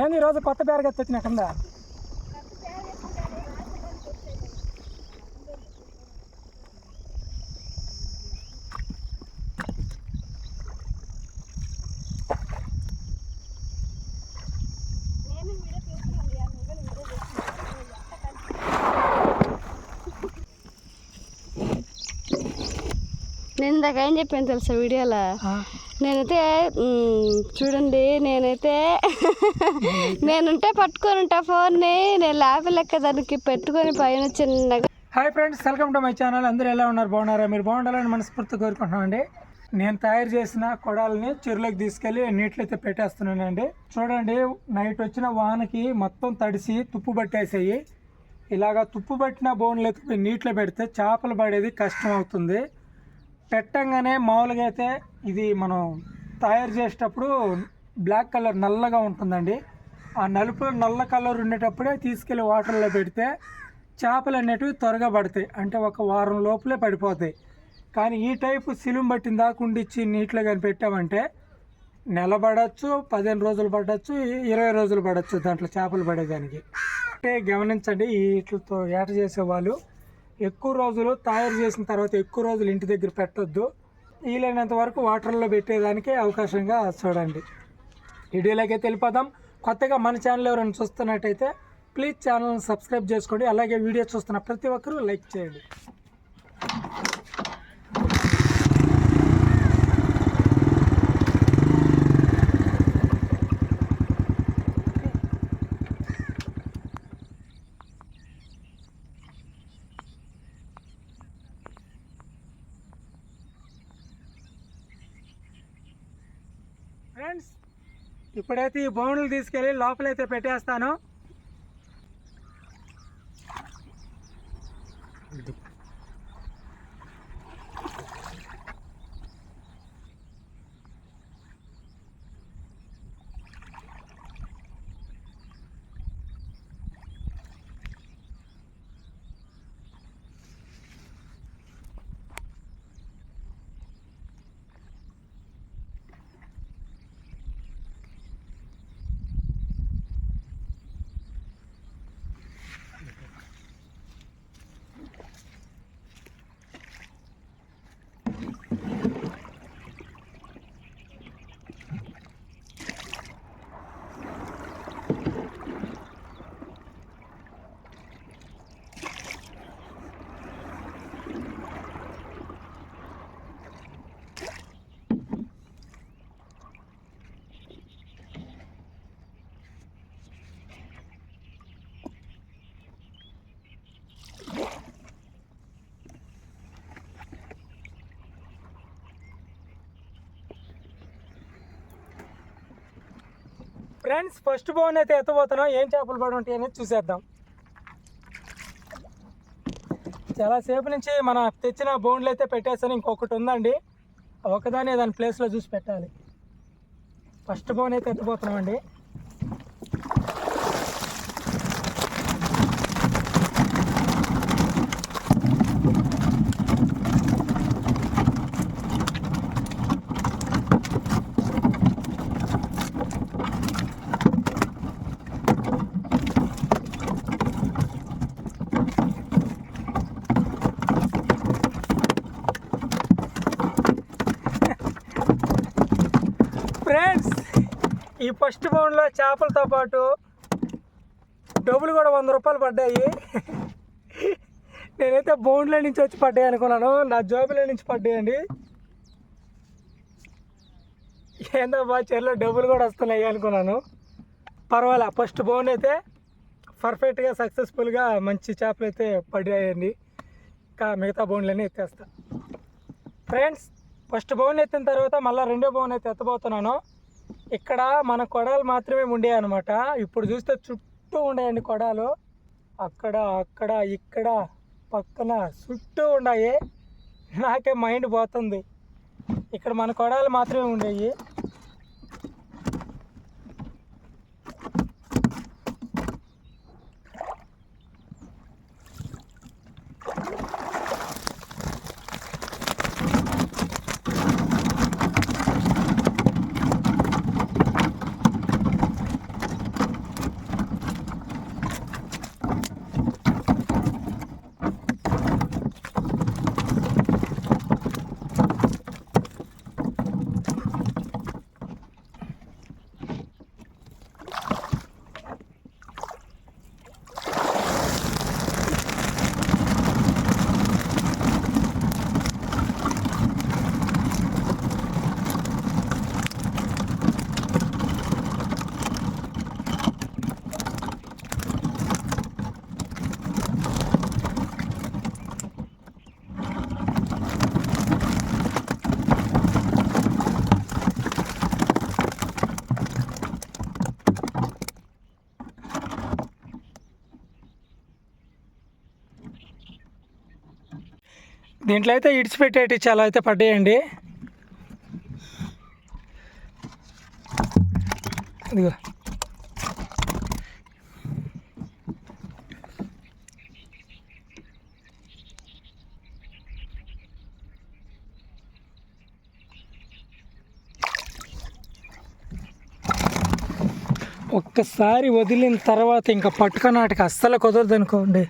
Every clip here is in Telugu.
ఏంది ఈరోజు కొత్త బేరగా తెచ్చిన కింద? నేను ఇందాక ఏం చెప్పాను తెలుసా వీడియోలో? నేనైతే చూడండి నేనైతే నేనుంటే పట్టుకొని ఉంటా ఫోన్ని. నేను లేపలేక దానికి పెట్టుకొని పైన చిన్నగా hi friends welcome to my channel. అందరూ ఎలా ఉన్నారు? బాగున్నారా? మీరు బాగుండాలని మనస్ఫూర్తి కోరుకుంటున్నామండి. నేను తయారు చేసిన కొడాలని చెరువులోకి తీసుకెళ్ళి నీటిలో అయితే పెట్టేస్తున్నానండి. చూడండి నైట్ వచ్చిన వానకి మొత్తం తడిసి తుప్పు పట్టేసాయి. ఇలాగా తుప్పు పట్టిన బోన్లు ఎత్తుకుపోయి నీటిలో పెడితే చేపలు పడేది కష్టం అవుతుంది. పెట్టంగానే మామూలుగా అయితే ఇది మనం తయారు చేసేటప్పుడు బ్లాక్ కలర్ నల్లగా ఉంటుందండి. ఆ నలుపు నల్ల కలర్ ఉండేటప్పుడే తీసుకెళ్ళి వాటర్లో పెడితే చేపలు అనేటివి త్వరగా పడతాయి. అంటే ఒక వారం లోపలే పడిపోతాయి. కానీ ఈ టైపు సిలుం పట్టిన దాకుండిచ్చి నీటిలో కానీ పెట్టామంటే నెల పడవచ్చు పదిహేను రోజులు పడవచ్చు ఇరవై రోజులు పడవచ్చు దాంట్లో చేపలు పడేదానికి. అంటే గమనించండి వీటితో ఏట చేసేవాళ్ళు ఎక్కువ రోజులు తయారు చేసిన తర్వాత ఎక్కువ రోజులు ఇంటి దగ్గర పెట్టొద్దు. వీలైనంత వరకు వాటర్లో పెట్టేదానికి అవకాశంగా చూడండి వీడియోలోకి అయితే కొత్తగా మన ఛానల్ ఎవరైనా చూస్తున్నట్టయితే ప్లీజ్ ఛానల్ని సబ్స్క్రైబ్ చేసుకోండి. అలాగే వీడియో చూస్తున్న ప్రతి ఒక్కరూ లైక్ చేయండి ఫ్రెండ్స్ ఇప్పుడైతే ఈ బౌండ్లు తీసుకెళ్ళి లోపలైతే పెట్టేస్తాను. ఫ్రెండ్స్ ఫస్ట్ బోన్ అయితే ఎత్తబోతున్నాం. ఏం చేపలు పడి ఉంటాయి అనేది చూసేద్దాం. చాలా సేపు నుంచి మన తెచ్చిన బోన్లు అయితే పెట్టేస్తాను. ఇంకొకటి ఉందండి. ఆ ఒకదాన్ని దాని ప్లేస్లో చూసి పెట్టాలి. ఫస్ట్ బోన్ అయితే ఎత్తబోతున్నామండి ఫ్రెండ్స్ ఈ ఫస్ట్ బౌండ్లో చేపలతో పాటు డబ్బులు కూడా వంద రూపాయలు పడ్డాయి. నేనైతే బౌండ్లో నుంచి వచ్చి పడ్డాయి అనుకున్నాను. నా జోబులో నుంచి పడ్డాయండి ఏందో బా చెల్లో డబ్బులు కూడా వస్తున్నాయి అనుకున్నాను. పర్వాలే ఫస్ట్ బౌండ్ అయితే పర్ఫెక్ట్గా సక్సెస్ఫుల్గా మంచి చేపలు అయితే పడ్డాయండి. ఇంకా మిగతా బౌండ్లన్నీ ఎత్తేస్తా. ఫ్రెండ్స్ ఫస్ట్ బౌన్ ఎత్తిన తర్వాత మళ్ళీ రెండో బౌన్ అయితే ఎత్తబోతున్నాను. ఇక్కడ మన కొడాలు మాత్రమే ఉండే అనమాట ఇప్పుడు చూస్తే చుట్టూ ఉండేయండి కొడాలు. అక్కడ అక్కడ ఇక్కడ పక్కన చుట్టూ ఉన్నాయి. నాకే మైండ్ పోతుంది. ఇక్కడ మన కొడాలు మాత్రమే ఉండేవి దీంట్లో అయితే ఇడిచిపెట్టేటి చాలా అయితే పడ్డాయండి. ఇదిగో. ఒక్కసారి వదిలిన తర్వాత ఇంకా పట్టుకున్నాటికి అస్సలు కుదరదు అనుకోండి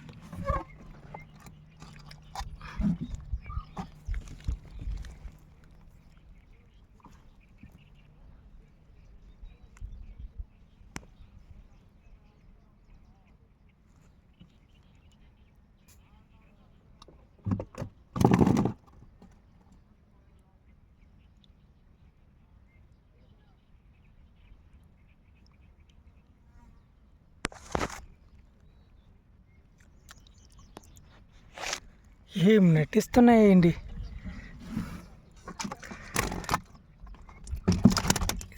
ఏం నటిస్తున్నాయండి?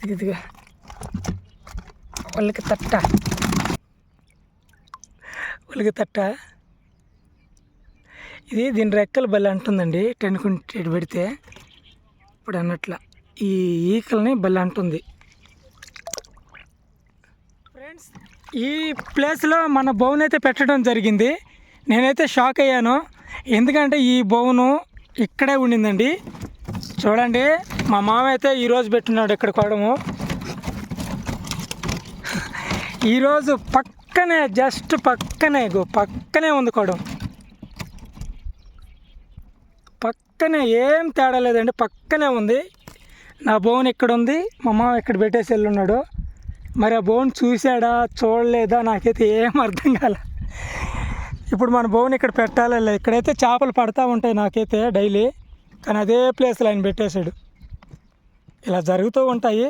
ఇది ఇదిగా. వాళ్ళకి తట్ట. వాళ్ళకి తట్ట. ఇది దీని రెక్కలు బలి అంటుందండి టెన్కుంటే పెడితే. ఇప్పుడు అన్నట్ల. ఈ ఈకల్ని బలి అంటుంది. ఫ్రెండ్స్ ఈ ప్లేస్లో మన బౌన్ అయితే పెట్టడం జరిగింది. నేనైతే షాక్ అయ్యాను. ఎందుకంటే ఈ బోను ఇక్కడే ఉండిందండి. చూడండి మా మామ అయితే ఈరోజు పెట్టున్నాడు ఇక్కడ కొడము. ఈరోజు పక్కనే జస్ట్ పక్కనే పక్కనే ఉంది కొడం పక్కనే ఏం తేడా లేదండి పక్కనే ఉంది. నా బోన్ ఇక్కడ ఉంది మా మామ ఇక్కడ పెట్టేసి వెళ్ళున్నాడు. మరి ఆ బోన్ చూశాడా చూడలేదా నాకైతే ఏం అర్థం కాల. ఇప్పుడు మన బోన్ ఇక్కడ పెట్టాలి ఇక్కడైతే చేపలు పడతా ఉంటాయి నాకైతే డైలీ. కానీ అదే ప్లేస్లో ఆయన పెట్టేశాడు. ఇలా జరుగుతూ ఉంటాయి.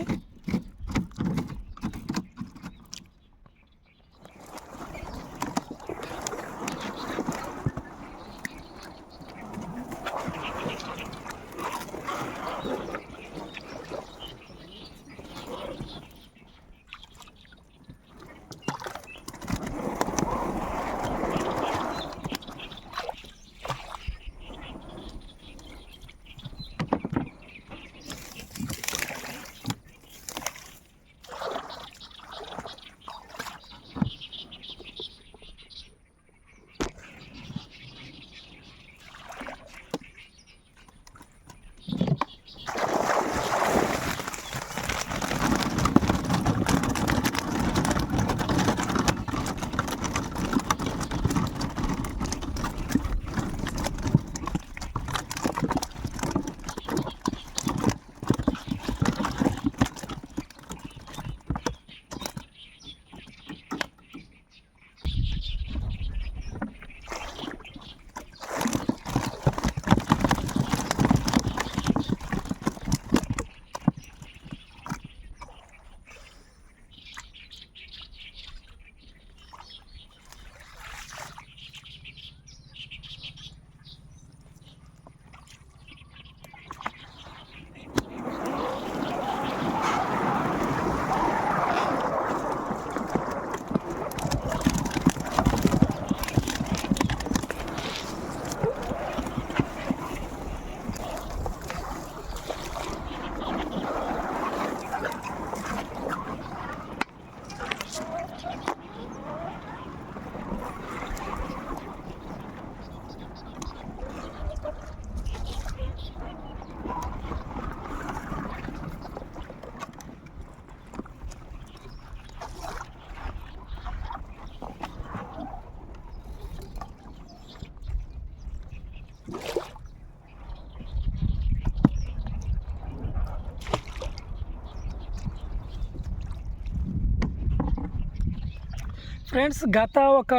ఫ్రెండ్స్ గత ఒక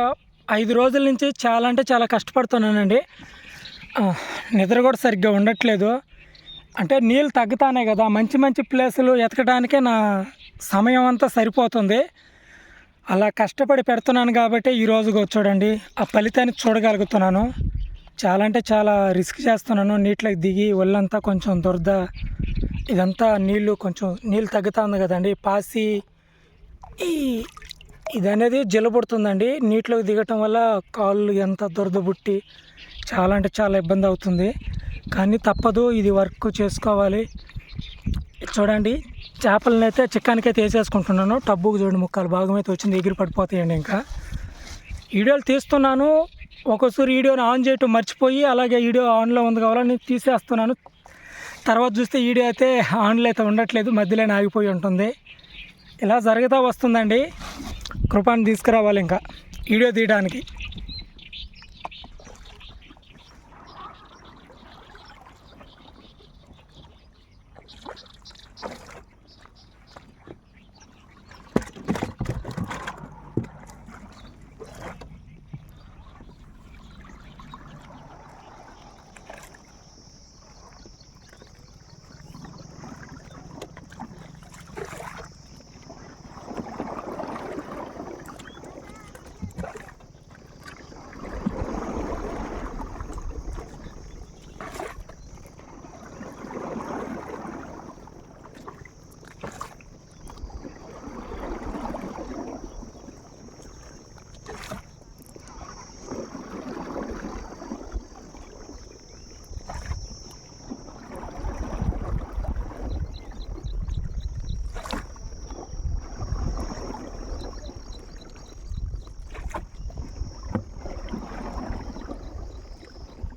ఐదు రోజుల నుంచి చాలా అంటే చాలా కష్టపడుతున్నానండి. నిద్ర కూడా సరిగ్గా ఉండట్లేదు. అంటే నీళ్ళు తగ్గుతానే కదా మంచి మంచి ప్లేసులు ఎతకడానికే నా సమయం అంతా సరిపోతుంది. అలా కష్టపడి పెడుతున్నాను కాబట్టి ఈరోజు చూడండి ఆ ఫలితాన్ని చూడగలుగుతున్నాను. చాలా అంటే చాలా రిస్క్ చేస్తున్నాను. నీటిలోకి దిగి ఒళ్ళంతా కొంచెం దురద ఇదంతా నీళ్ళు కొంచెం నీళ్ళు తగ్గుతుంది కదండి. పాసి ఈ ఇది అనేది జలబుడుతుందండి నీటిలోకి దిగటం వల్ల కాళ్ళు ఎంత దురద బుట్టి చాలా అంటే చాలా ఇబ్బంది అవుతుంది. కానీ తప్పదు ఇది వర్క్ చేసుకోవాలి. చూడండి చేపలని అయితే చిక్కానికైతే వేసేసుకుంటున్నాను టబ్బుకు చూడండి ముక్కలు భాగం అయితే వచ్చింది ఎగిరి పడిపోతాయండి ఇంకా. వీడియోలు తీస్తున్నాను. ఒక్కోసారి వీడియోని ఆన్ చేయటం మర్చిపోయి అలాగే వీడియో ఆన్లో ఉంది కావాలని తీసేస్తున్నాను. తర్వాత చూస్తే వీడియో అయితే ఆన్లో అయితే ఉండట్లేదు మధ్యలోనే ఆగిపోయి ఉంటుంది. ఇలా జరుగుతూ వస్తుందండి? కృపాన్ని తీసుకురావాలి ఇంకా. వీడియో తీయడానికి.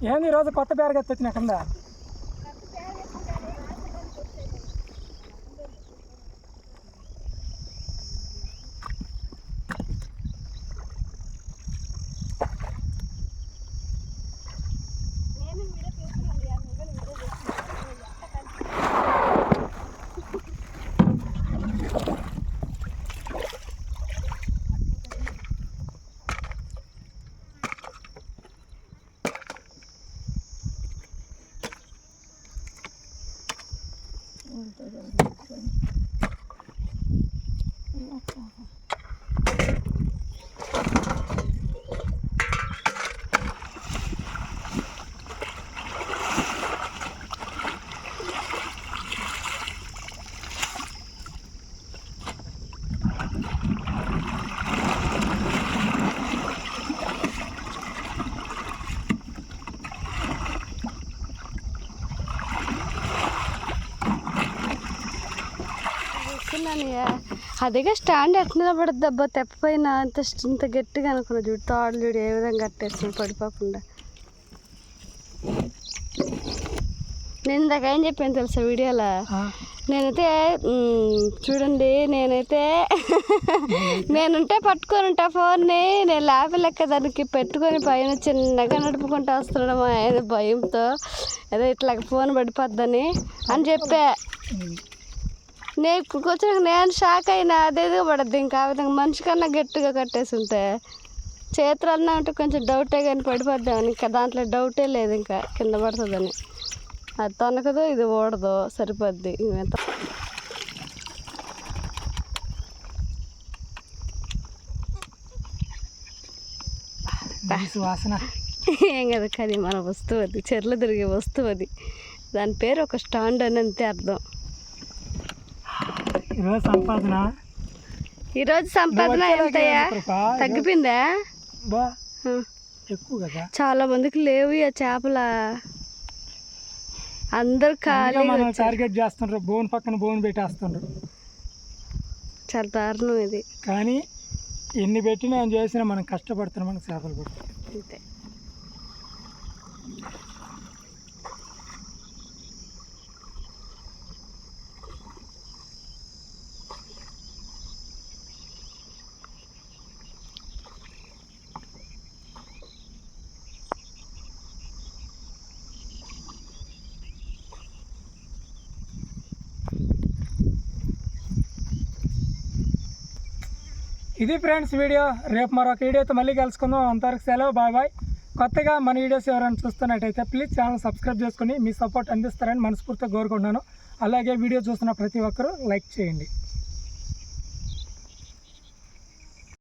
ఏంది ఈరోజు కొత్త బ్యాగ్ ఎత్తి కింద చూస్తున్నాను అదిగా స్టాండ్ ఎట్లా పడుద్ది అబ్బా? తెప్పపైన అంత ఇంత గట్టిగా అనుకున్నా చూడు. తాడు చూడు ఏ విధంగా కట్టేస్తుంది పడిపోకుండా. నేను ఇందాక ఏం చెప్పాను తెలుసా వీడియోలో? నేనైతే చూడండి నేనైతే నేనుంటే పట్టుకొని ఉంటా ఫోన్ని. నేను లేపలేక దానికి పెట్టుకొని పైన చిన్నగా నడుపుకుంటూ వస్తున్నాడు మా ఆయన భయంతో. ఏదో ఇట్లా ఫోన్ పడిపోద్దని అని చెప్పా. నేను వచ్చినాక నేను షాక్ అయినా అదేదో పడద్దు. ఇంకా ఆ విధంగా మనిషి కన్నా గట్టిగా కట్టేసి ఉంటే చేతులు అన్నా ఉంటే కొంచెం డౌటే కానీ పడిపోద్దామని ఇంకా దాంట్లో డౌటే లేదు ఇంకా కింద పడుతుందని. అది తొనకదు ఇది ఓడదు సరిపోద్ది. నీసు వాసన. ఏం కదా కానీ మన వస్తువు అది చెర్లు తిరిగే వస్తువు అది. దాని పేరు ఒక స్టాండ్ అని అంతే అర్థం. ఈరోజు సంపాదన. ఈరోజు సంపాదన ఎంతయ్యా తగ్గిపోయిందా. ఎక్కువ కదా. చాలా మందికి లేవు ఆ చేపల. అందరు ఇంకా ఖాళీ మనం టార్గెట్ చేస్తుండ్రు. బోన్ పక్కన బోన్ పెట్టేస్తుండ్రు. చాలా దారుణం ఇది. కానీ ఎన్ని పెట్టినా చేసినా మనం కష్టపడుతున్నాం మనకు చేపలు పడుతుంది అంతే. ఇది ఫ్రెండ్స్ వీడియో. రేపు మరొక వీడియోతో మళ్ళీ కలుసుకుందాం. అంతవరకు సెలవు. Bye bye. కొత్తగా మన వీడియోస్ ఎవరైనా చూస్తున్నట్టయితే ప్లీజ్ ఛానల్ సబ్స్క్రైబ్ చేసుకుని మీ సపోర్ట్ అందిస్తారని మనస్ఫూర్తిగా కోరుకుంటున్నాను. అలాగే వీడియో చూస్తున్న ప్రతి ఒక్కరూ లైక్ చేయండి.